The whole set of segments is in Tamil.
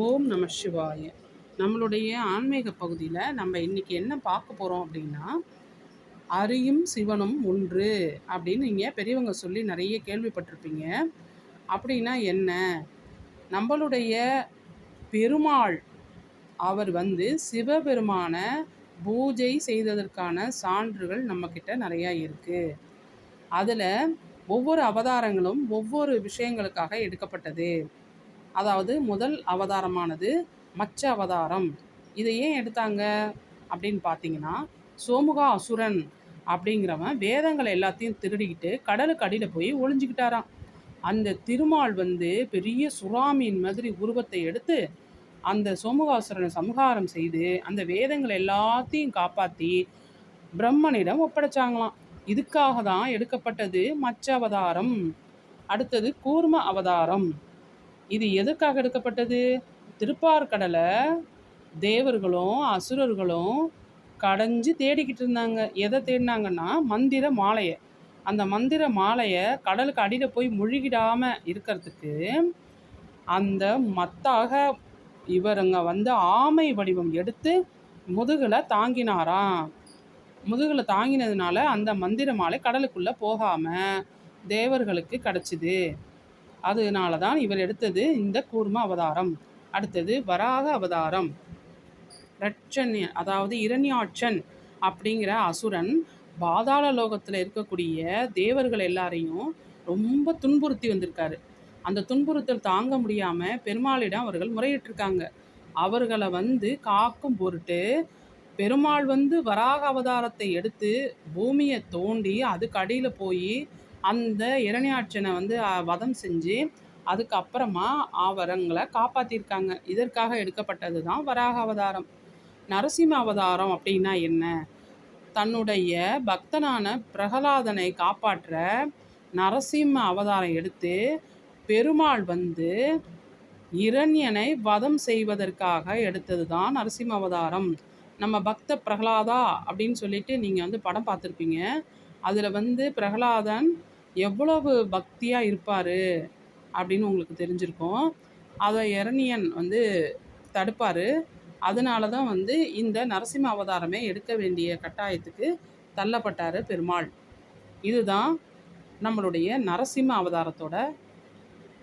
ஓம் நம சிவாய. நம்மளுடைய ஆன்மீக பகுதியில் நம்ம இன்றைக்கி என்ன பார்க்க போகிறோம் அப்படின்னா அரியும் சிவனும் ஒன்று அப்படின்னு நீங்கள் பெரியவங்க சொல்லி நிறைய கேள்விப்பட்டிருப்பீங்க. அப்படின்னா என்ன? நம்மளுடைய பெருமாள் அவர் வந்து சிவபெருமான பூஜை செய்ததற்கான சான்றுகள் நம்மக்கிட்ட நிறையா இருக்குது அதில் ஒவ்வொரு அவதாரங்களும் ஒவ்வொரு விஷயங்களுக்காக எடுக்கப்பட்டது. அதாவது முதல் அவதாரமானது மச்ச அவதாரம். இதை ஏன் எடுத்தாங்க? அப்படின்னு பார்த்தீங்கன்னா சோமுகா அசுரன் அப்படிங்கிறவன் வேதங்களை எல்லாத்தையும் திருடிக்கிட்டு கடலுக்கு அடியில் போய் ஒளிஞ்சிக்கிட்டாராம். அந்த திருமால் வந்து பெரிய சுறாமீன் மாதிரி உருவத்தை எடுத்து அந்த சோமுகாசுரனை சமகாரம் செய்து அந்த வேதங்களை எல்லாத்தையும் காப்பாற்றி பிரம்மனிடம் ஒப்படைச்சாங்களாம். இதுக்காக தான் எடுக்கப்பட்டது மச்ச அவதாரம். அடுத்தது கூர்ம அவதாரம். இது எதுக்காக எடுக்கப்பட்டது? திருப்பார்கடலை தேவர்களும் அசுரர்களும் கடைஞ்சு தேடிக்கிட்டு இருந்தாங்க. எதை தேடினாங்கன்னா மந்திர மாலையை. அந்த மந்திர மாலையை கடலுக்கு அடியில் போய் முழுகிடாமல் இருக்கிறதுக்கு அந்த மத்தாக இவருங்க வந்து ஆமை வடிவம் எடுத்து முதுகில் தாங்கினாராம். முதுகில் தாங்கினதுனால அந்த மந்திர மாலை கடலுக்குள்ளே போகாமல் தேவர்களுக்கு கிடச்சிது. அதனால தான் இவர் எடுத்தது இந்த கூர்ம அவதாரம். அடுத்தது வராக அவதாரம். ரட்சன் அதாவது இரண்யாட்சன் அப்படிங்கிற அசுரன் பாதாள லோகத்தில் இருக்கக்கூடிய தேவர்கள் எல்லாரையும் ரொம்ப துன்புறுத்தி வந்திருக்காரு. அந்த துன்புறுத்தல் தாங்க முடியாமல் பெருமாளிடம் அவர்கள் முறையிட்டிருக்காங்க. அவர்களை வந்து காக்கும் பொருட்டு பெருமாள் வந்து வராக அவதாரத்தை எடுத்து பூமியை தோண்டி அதுக்கு அடியில் போய் அந்த இரணியாட்சனை வந்து வதம் செஞ்சு அதுக்கப்புறமா அவரங்களை காப்பாற்றியிருக்காங்க இதற்காக எடுக்கப்பட்டது தான் வராக அவதாரம். நரசிம்ம அவதாரம் அப்படின்னா என்ன? தன்னுடைய பக்தனான பிரகலாதனை காப்பாற்ற நரசிம்ம அவதாரம் எடுத்து பெருமாள் வந்து இரண்யனை வதம் செய்வதற்காக எடுத்தது தான் நரசிம்ம அவதாரம். நம்ம பக்த பிரகலாதா அப்படின்னு சொல்லிட்டு நீங்கள் வந்து படம் பார்த்துருப்பீங்க. அதில் வந்து பிரகலாதன் எவ்வளவு பக்தியாக இருப்பார் அப்படின்னு உங்களுக்கு தெரிஞ்சிருக்கும். அதை இரணியன் வந்து தடுப்பார். அதனால தான் வந்து இந்த நரசிம்ம அவதாரமே எடுக்க வேண்டிய கட்டாயத்துக்கு தள்ளப்பட்டார் பெருமாள். இதுதான் நம்மளுடைய நரசிம்ம அவதாரத்தோட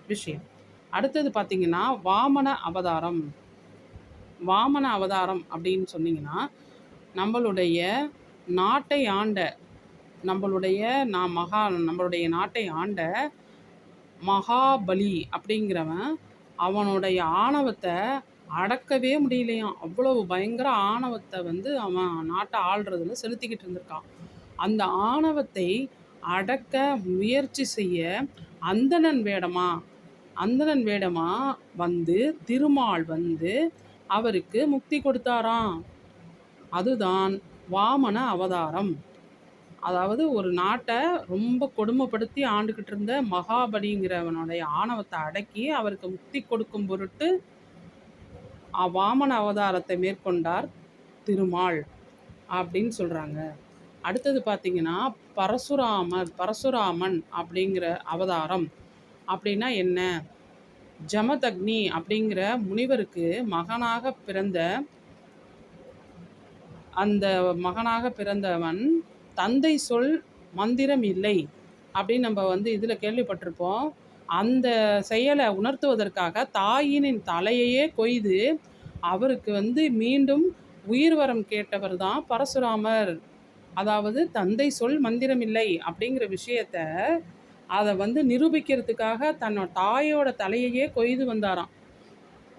விஷயம். அடுத்தது பார்த்திங்கன்னா வாமன அவதாரம். வாமன அவதாரம் அப்படின்னு சொன்னிங்கன்னா நம்மளுடைய நாட்டை ஆண்ட நம்மளுடைய நான் மகா நம்மளுடைய நாட்டை ஆண்ட மகாபலி அப்படிங்கிறவன் அவனுடைய ஆணவத்தை அடக்கவே முடியலையாம். அவ்வளவு பயங்கர ஆணவத்தை வந்து அவன் நாட்டை ஆள்றதுல செலுத்திக்கிட்டு இருந்திருக்கான். அந்த ஆணவத்தை அடக்க முயற்சி செய்ய அந்தணன் வேடமா அந்தணன் வேடமா வந்து திருமால் வந்து அவருக்கு முக்தி கொடுத்தாராம். அதுதான் வாமன அவதாரம். அதாவது ஒரு நாட்டை ரொம்ப கொடுமைப்படுத்தி ஆண்டுக்கிட்டு இருந்த மகாபலிங்கிறவனுடைய ஆணவத்தை அடக்கி அவருக்கு முக்தி கொடுக்கும் பொருட்டு வாமன அவதாரத்தை மேற்கொண்டார் திருமால் அப்படின்னு சொல்கிறாங்க அடுத்தது பார்த்திங்கன்னா பரசுராமர் பரசுராமன் அப்படிங்கிற அவதாரம். அப்படின்னா என்ன? ஜமதக்னி அப்படிங்கிற முனிவருக்கு மகனாக பிறந்த அந்த மகனாக பிறந்தவன் தந்தை சொல் மந்திரம் இல்லை அப்படின்னு நம்ம வந்து இதில் கேள்விப்பட்டிருப்போம். அந்த செயலை உணர்த்துவதற்காக தாயினின் தலையையே கொய்து அவருக்கு வந்து மீண்டும் உயிர் வரம் கேட்டவர் தான் பரசுராமர். அதாவது தந்தை சொல் மந்திரம் இல்லை அப்படிங்கிற விஷயத்த அதை வந்து நிரூபிக்கிறதுக்காக தன்னோட தாயோட தலையையே கொய்து வந்தாராம்.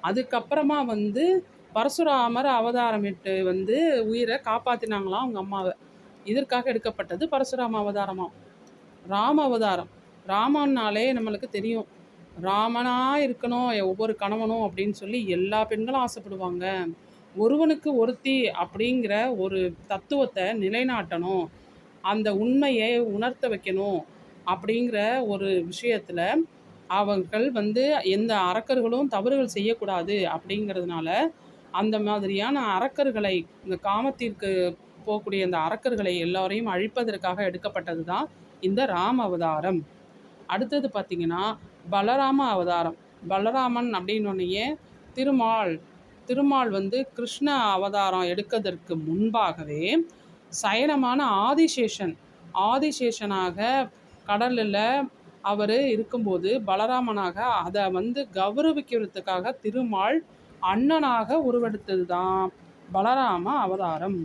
அதுக்கப்புறமா வந்து பரசுராமர் அவதாரமிட்டு வந்து உயிரை காப்பாற்றினாங்களாம் அவங்க அம்மாவை. இதற்காக எடுக்கப்பட்டது பரசுராம அவதாரமாம் ராம அவதாரம். ராமன்னாலே நம்மளுக்கு தெரியும். ராமனாக இருக்கணும் ஒவ்வொரு கணவனும் அப்படின்னு சொல்லி எல்லா பெண்களும் ஆசைப்படுவாங்க. ஒருவனுக்கு ஒருத்தி அப்படிங்கிற ஒரு தத்துவத்தை நிலைநாட்டணும். அந்த உண்மையை உணர்த்த வைக்கணும் அப்படிங்கிற ஒரு விஷயத்தில் அவர்கள் வந்து எந்த அரக்கர்களும் தவறுகள் செய்யக்கூடாது அப்படிங்கிறதுனால அந்த மாதிரியான அரக்கர்களை இந்த காமத்திற்கு போகக்கூடிய அந்த அரக்கர்களை எல்லோரையும் அழிப்பதற்காக எடுக்கப்பட்டது தான் இந்த ராம அவதாரம். அடுத்தது பார்த்திங்கன்னா பலராம அவதாரம். பலராமன் அப்படின்னொன்னையே திருமால் திருமால் வந்து கிருஷ்ண அவதாரம் எடுக்கிறதற்கு முன்பாகவே சயனமான ஆதிசேஷன் ஆதிசேஷனாக கடலில் அவர் இருக்கும்போது பலராமனாக அதை வந்து கௌரவிக்கிறதுக்காக திருமால் அண்ணனாக உருவெடுத்தது தான் பலராம அவதாரம்.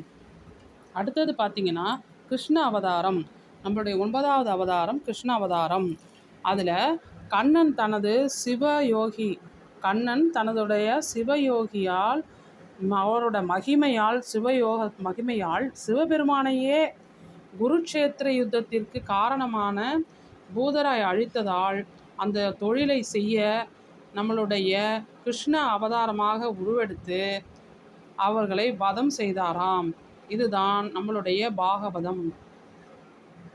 அடுத்தது பார்த்தீங்கன்னா கிருஷ்ண அவதாரம். நம்மளுடைய ஒன்பதாவது அவதாரம் கிருஷ்ண அவதாரம். அதில் கண்ணன் தனது சிவயோகி கண்ணன் தனதுடைய சிவயோகியால் அவரோட மகிமையால் சிவயோக மகிமையால் சிவபெருமானையே குருக்ஷேத்திர யுத்தத்திற்கு காரணமான பூதராய் அழித்ததால் அந்த தொழிலை செய்ய நம்மளுடைய கிருஷ்ண அவதாரமாக உருவெடுத்து அவர்களை வதம் செய்தாராம். இதுதான் நம்மளுடைய பாகவதம்.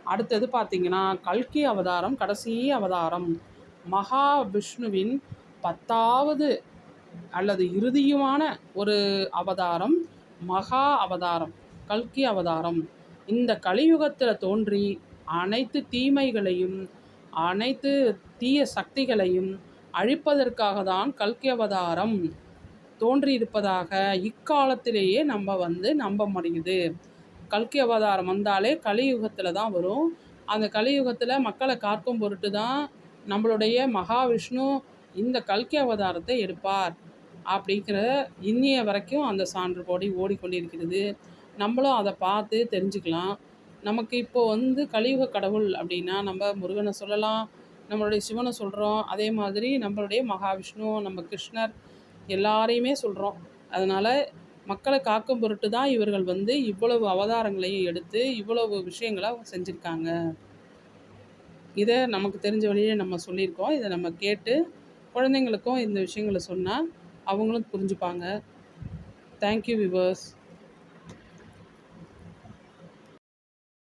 அடுத்தது பார்த்தீங்கன்னா கல்கி அவதாரம் கடைசி அவதாரம். மகா விஷ்ணுவின் பத்தாவது அல்லது இறுதியுமான ஒரு அவதாரம் மகா அவதாரம் கல்கி அவதாரம். இந்த கலியுகத்தில் தோன்றி அனைத்து தீமைகளையும் அனைத்து தீய சக்திகளையும் அழிப்பதற்காக தான் கல்கி அவதாரம். தோன்றியிருப்பதாக இக்காலத்திலேயே நம்ம வந்து நம்ப முடியுது. கல்கி அவதாரம் வந்தாலே கலியுகத்தில் தான் வரும். அந்த கலியுகத்தில் மக்களை காக்கும் பொருட்டு தான் நம்மளுடைய மகாவிஷ்ணு இந்த கல்கி அவதாரத்தை எடுப்பார் அப்படிங்கிற இன்னிய வரைக்கும் அந்த சான்று போடி ஓடிக்கொண்டிருக்கிறது. நம்மளும் அதை பார்த்து தெரிஞ்சுக்கலாம். நமக்கு இப்போ வந்து கலியுக கடவுள் அப்படின்னா நம்ம முருகனை சொல்லலாம் நம்மளுடைய சிவனை சொல்கிறோம் அதே மாதிரி நம்மளுடைய மகாவிஷ்ணு நம்ம கிருஷ்ணர் எல்லாரையுமே சொல்கிறோம் அதனால் மக்களை காக்கும் பொருட்டு தான் இவர்கள் வந்து இவ்வளவு அவதாரங்களையும் எடுத்து இவ்வளவு விஷயங்களை செஞ்சுருக்காங்க. இதை நமக்கு தெரிஞ்ச வழியே நம்ம சொல்லியிருக்கோம். இதை நம்ம கேட்டு குழந்தைங்களுக்கும் இந்த விஷயங்களை சொன்னால் அவங்களும் புரிஞ்சுப்பாங்க. Thank you viewers